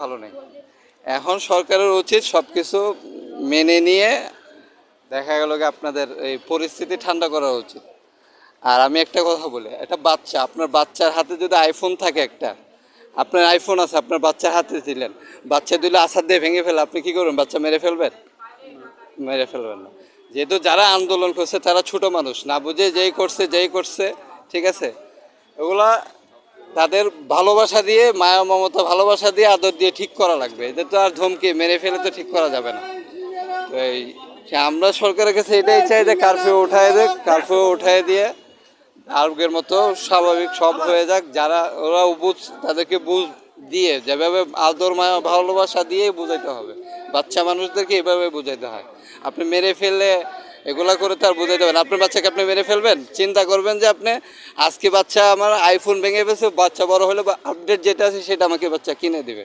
ভালো নেই। এখন সরকারের উচিত সব কিছু মেনে নিয়ে দেখা গেল কি আপনাদের এই পরিস্থিতি ঠান্ডা করা উচিত। আর আমি একটা কথা বলি, একটা বাচ্চা, আপনার বাচ্চার হাতে যদি আইফোন থাকে একটা, আপনার আইফোন আছে, আপনার বাচ্চার হাতে দিলেন, বাচ্চা দিলে আসার দিয়ে ভেঙে ফেলে আপনি কি করবেন? বাচ্চা মেরে ফেলবেন? মেরে ফেলবেন না। যেহেতু যারা আন্দোলন করছে তারা ছোট মানুষ, না বুঝে যেই করছে যেই করছে, ঠিক আছে? এগুলা তাদের ভালোবাসা দিয়ে, মায়া মমতা ভালোবাসা দিয়ে আদর দিয়ে ঠিক করা লাগবে। এদের তো আর ধমকে, মেরে ফেলে তো ঠিক করা যাবে না। তো এই আমরা সরকারের কাছে এটাই চাই যে কারফিউ উঠায় দেয় কারফিউ উঠায় দিয়ে আগের মতো স্বাভাবিক সব হয়ে যাক। যারা, ওরা বুঝ, তাদেরকে বুঝ দিয়ে, যেভাবে আদর, মায়া, ভালোবাসা দিয়ে বুঝাইতে হবে। বাচ্চা মানুষদেরকে এভাবে বুঝাইতে হয়। আপনি মেরে ফেললে এগুলা করে তো আর বুঝাইতে পারেন আপনার বাচ্চাকে আপনি মেরে ফেলবেন? চিন্তা করবেন যে আপনি আজকে বাচ্চা আমার আইফোন ভেঙে ফেলছে, বাচ্চা বড় হলে বা আপডেট যেটা আছে সেটা আমাকে বাচ্চা কিনে দিবে।